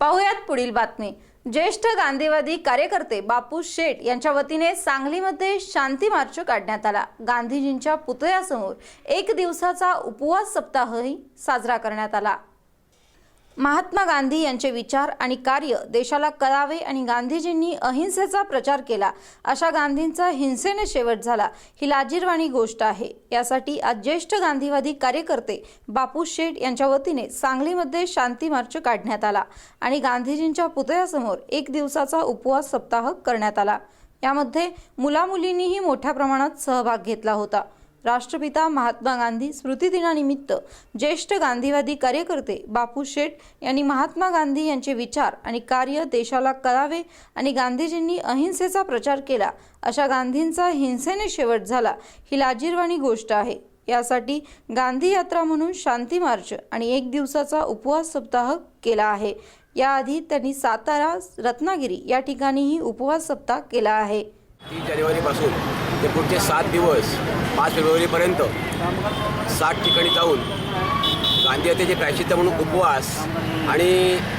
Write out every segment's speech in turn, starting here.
पाहुयात पुढील बातमी. ज्येष्ठ गांधीवादी कार्यकर्ते बापू शेठ यांच्या वतीने सांगलीमध्ये शांती मार्च काढण्यात आला. गांधीजींच्या पुतळ्यासमोर एक दिवसाचा उपवास सप्ताहही साजरा करण्यात आला. महात्मा गांधी यांचे विचार आणि कार्य देशाला कळावे आणि गांधीजींनी अहिंसेचा प्रचार केला. अशा गांधींचा हिंसेने शेवट झाला. ही लाजीरवाणी गोष्ट आहे. यासाठी आज ज्येष्ठ गांधीवादी कार्यकर्ते बापू शेठ यांच्या वतीने सांगलीमध्ये शांती मार्च काढण्यात आला आणि गांधीजींच्या पुतळ्यासमोर एक दिवसाचा उपवास सप्ताह करण्यात आला. यामध्ये मुलामुलींनीही मोठ्या प्रमाणात सहभाग घेतला होता. राष्ट्रपिता महात्मा गांधी स्मृतिदिनानिमित्त ज्येष्ठ गांधीवादी कार्यकर्ते बापू शेठ यांनी महात्मा गांधी यांचे विचार आणि कार्य देशाला कळावे आणि गांधीजींनी अहिंसेचा प्रचार केला. अशा गांधींचा हिंसेने शेवट झाला ही लाजीरवाणी गोष्ट आहे. यासाठी गांधी यात्रा म्हणून शांती मार्च आणि एक दिवसाचा उपवास सप्ताह केला आहे. याआधी त्यांनी सातारा रत्नागिरी या ठिकाणीही उपवास सप्ताह केला आहे. तीन जानेवारीपासून ते पुढचे सात दिवस पाच फेब्रुवारीपर्यंत सात ठिकाणी जाऊन गांधी हत्येचे प्रायश्चित्त म्हणून उपवास आणि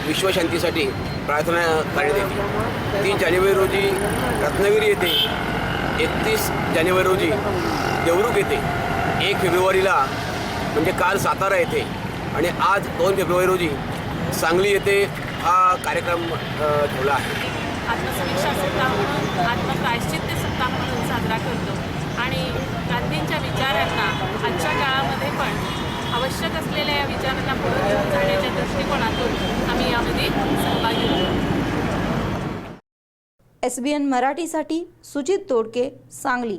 विश्वशांतीसाठी प्रार्थना करण्यात येते. तीन जानेवारी रोजी रत्नागिरी येथे एकतीस जानेवारी रोजी देवरुख येथे एक फेब्रुवारीला म्हणजे काल सातारा येथे आणि आज दोन फेब्रुवारी रोजी सांगली येथे हा कार्यक्रम ठेवला आहे आत्मसमीक्षा सप्ताह म्हणून आत्मप्रायश्चित्य सप्ताह म्हणून साजरा करतो आणि गांधींच्या विचारांना आजच्या काळामध्ये पण आवश्यक असलेल्या या विचारांना पुढे घेऊन जाण्याच्या दृष्टिकोनातून आम्ही यामध्ये सहभागी होतो एस बी एन मराठीसाठी सुजित तोडके सांगली.